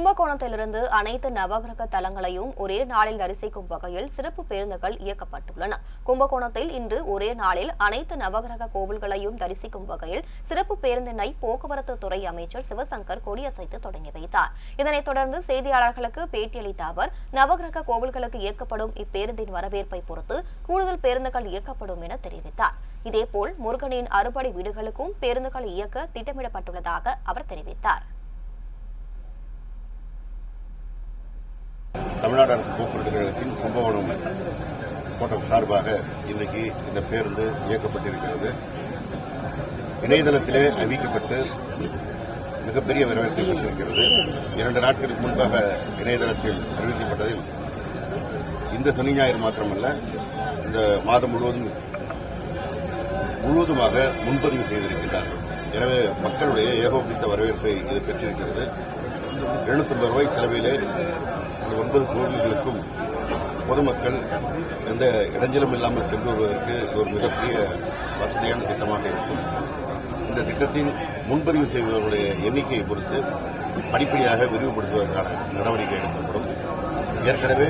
கும்பகோணத்திலிருந்து அனைத்து நவகிரக தலங்களையும் ஒரே நாளில் தரிசிக்கும் வகையில் சிறப்பு பேருந்துகள் இயக்கப்பட்டுள்ளன. கும்பகோணத்தில் இன்று ஒரே நாளில் அனைத்து நவகிரக கோவில்களையும் தரிசிக்கும் வகையில் சிறப்பு பேருந்தினை போக்குவரத்து துறை அமைச்சர் சிவசங்கர் கொடியசைத்து தொடங்கி வைத்தார். இதனைத் தொடர்ந்து செய்தியாளர்களுக்கு பேட்டியளித்த அவர் நவகிரக கோவில்களுக்கு இயக்கப்படும் இப்பேருந்தின் வரவேற்பை பொறுத்து கூடுதல் பேருந்துகள் இயக்கப்படும் என தெரிவித்தார். இதேபோல் முருகனின் அறுபடை வீடுகளுக்கும் பேருந்துகள் இயக்க திட்டமிடப்பட்டுள்ளதாக அவர் தெரிவித்தார். தமிழ்நாடு அரசு போக்குவரத்து கழகத்தின் கும்பகோணம் கோட்டம் சார்பாக இன்றைக்கு இந்த பேருந்து இயக்கப்பட்டிருக்கிறது. இணையதளத்திலே அறிவிக்கப்பட்டு மிகப்பெரிய வரவேற்பை பெற்றிருக்கிறது. இரண்டு நாட்களுக்கு முன்பாக இணையதளத்தில் அறிவிக்கப்பட்டதில் இந்த சனி ஞாயிறு மாத்திரமல்ல இந்த மாதம் முழுவதும் முழுவதுமாக முன்பதிவு செய்திருக்கிறார்கள் எனவே மக்களுடைய ஏகோபித்த வரவேற்பை இது பெற்றிருக்கிறது. எழுநூத்தி ரூபாய் செலவிலே அந்த ஒன்பது கோவில்களுக்கும் பொதுமக்கள் எந்த இடைஞ்சலும் இல்லாமல் சென்று வருவதற்கு ஒரு மிகப்பெரிய வசதியான திட்டமாக இருக்கும். இந்த திட்டத்தின் முன்பதிவு செய்பவர்களுடைய எண்ணிக்கையை பொறுத்து படிப்படியாக விரிவுபடுத்துவதற்கான நடவடிக்கை எடுக்கப்படும். ஏற்கனவே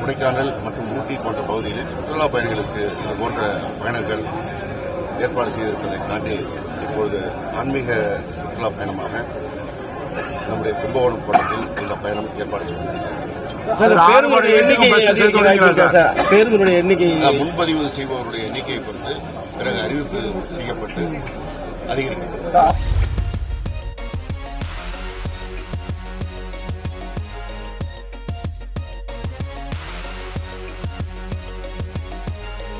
கொடைக்கானல் மற்றும் ஊட்டி போன்ற பகுதிகளில் சுற்றுலா பயணிகளுக்கு இது போன்ற பயணங்கள் ஏற்பாடு செய்திருப்பதை தாண்டி இப்பொழுது ஆன்மீக சுற்றுலா பயணமாக நம்முடைய கும்பகோணம் கோட்டத்தில் இந்த பயணம் ஏற்பாடு பேருந்துடைய எண்ணிக்கை முன்பதிவு செய்பவருடைய எண்ணிக்கையை பொறுத்து பிறகு அறிவிப்பு செய்யப்பட்டு அதிகரிக்கப்படும்.